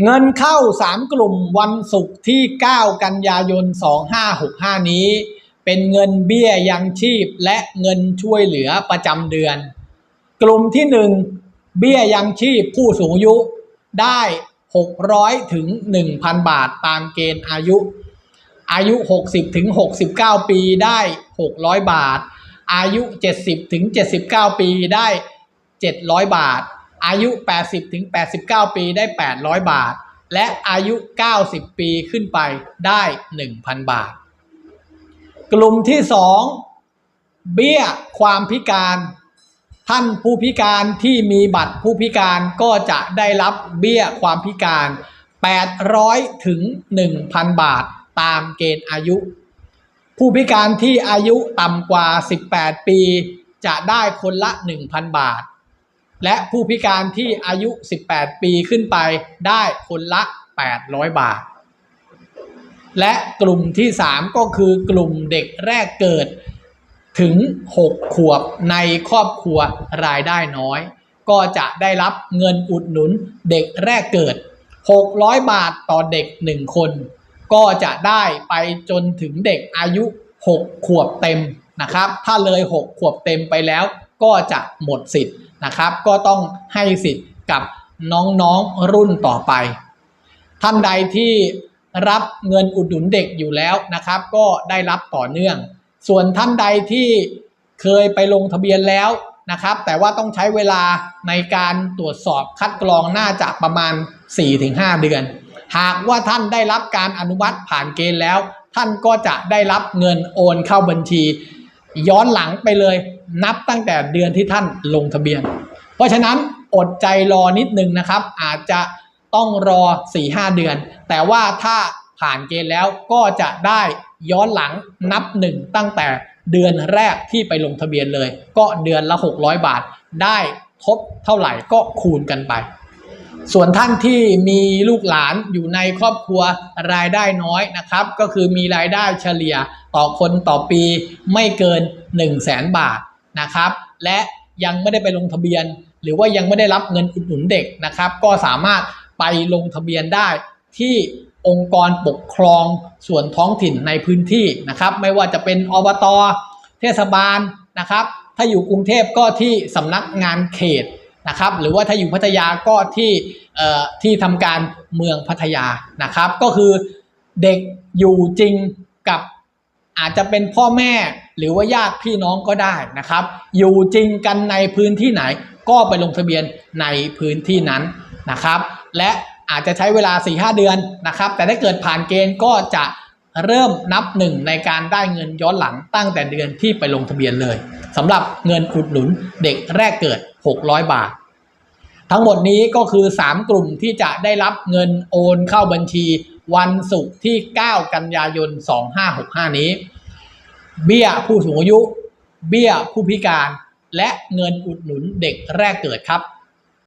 เงินเข้า 3 กลุ่มวันศุกร์ที่ 9 กันยายน 2565 นี้ เป็นเงินเบี้ยยังชีพและเงินช่วยเหลือประจำเดือน กลุ่มที่ 1 เบี้ยยังชีพผู้สูงอายุได้ 600 ถึง 1,000 บาทตามเกณฑ์อายุ อายุ 60 ถึง 69 ปีได้ 600 บาท อายุ 70 ถึง 79 ปีได้ 700 บาท อายุ 80 ถึง 89 ปีได้ 800 บาท และอายุ 90 ปีขึ้นไปได้ 1,000 บาท กลุ่มที่ 2 เบี้ยความพิการ ท่านผู้พิการที่มีบัตรผู้พิการก็จะได้รับเบี้ยความพิการ 800 ถึง 1,000 บาทตามเกณฑ์อายุ ผู้พิการที่อายุต่ำกว่า 18 ปี จะได้คนละ 1,000 บาท และผู้พิการที่อายุ 18 ปีขึ้นไปได้คนละ 800 บาท และกลุ่มที่ 3 ก็คือกลุ่มเด็กแรกเกิดถึง 6 ขวบในครอบครัวรายได้น้อย ก็จะได้รับเงินอุดหนุนเด็กแรกเกิด 600 บาทต่อเด็ก 1 คน ก็จะได้ไปจนถึงเด็กอายุ 6 ขวบเต็มนะครับ ถ้าเลย 6 ขวบเต็มไปแล้ว ก็จะหมดสิทธิ์นะครับ ก็ต้องให้สิทธิ์กับน้องๆรุ่นต่อไป ท่านใดที่รับเงินอุดหนุนเด็กอยู่แล้วนะครับ ก็ได้รับต่อเนื่อง ส่วนท่านใดที่เคยไปลงทะเบียนแล้วนะครับ แต่ว่าต้องใช้เวลาในการตรวจสอบคัดกรองน่าจะประมาณ 4-5 เดือน หากว่าท่านได้รับการอนุมัติผ่านเกณฑ์แล้ว ท่านก็จะได้รับเงินโอนเข้าบัญชี ย้อนหลังไปเลย นับตั้งแต่เดือนที่ท่านลงทะเบียน เพราะฉะนั้นอดใจรอนิดนึงนะครับ อาจจะต้องรอ 4-5 เดือน แต่ว่าถ้าผ่านเกณฑ์แล้วก็จะได้ย้อนหลังนับหนึ่งตั้งแต่เดือนแรกที่ไปลงทะเบียนเลย ก็เดือนละ 600 บาท ได้ทบเท่าไหร่ก็คูณกันไป ส่วนท่านที่มีลูกหลานอยู่ในครอบครัวรายได้น้อยนะครับ ก็คือมีรายได้เฉลี่ยต่อคนต่อปีไม่เกิน 1 0 0 0 0แสนบาทนะครับ และยังไม่ได้ไปลงทะเบียน หรือว่ายังไม่ได้รับเงินอุดหนุนเด็กนะครับ ก็สามารถไปลงทะเบียนได้ที่องค์กรปกครองส่วนท้องถิ่นในพื้นที่นะครับ ไม่ว่าจะเป็นอบต เทศบาลนะครับ ถ้าอยู่กรุงเทพก็ที่สำนักงานเขต นะครับหรือว่าถ้าอยู่พัทยาก็ที่ที่ทำการเมืองพัทยานะครับ ก็คือเด็กอยู่จริงกับอาจจะเป็นพ่อแม่หรือว่าญาติพี่น้องก็ได้นะครับ อยู่จริงกันในพื้นที่ไหน ก็ไปลงทะเบียนในพื้นที่นั้นนะครับ และอาจจะใช้เวลา 4-5 เดือนนะครับ แต่ถ้าเกิดผ่านเกณฑ์ก็จะเริ่มนับหนึ่งในการได้เงินย้อนหลังตั้งแต่เดือนที่ไปลงทะเบียนเลย สำหรับเงินอุดหนุนเด็กแรกเกิด 600 บาท ทั้งหมดนี้ก็คือ 3 กลุ่มที่จะได้รับเงินโอนเข้าบัญชี วันศุกร์ที่ 9 กันยายน 2565 นี้ เบี้ยผู้สูงอายุ เบี้ยผู้พิการ และเงินอุดหนุนเด็กแรกเกิดครับ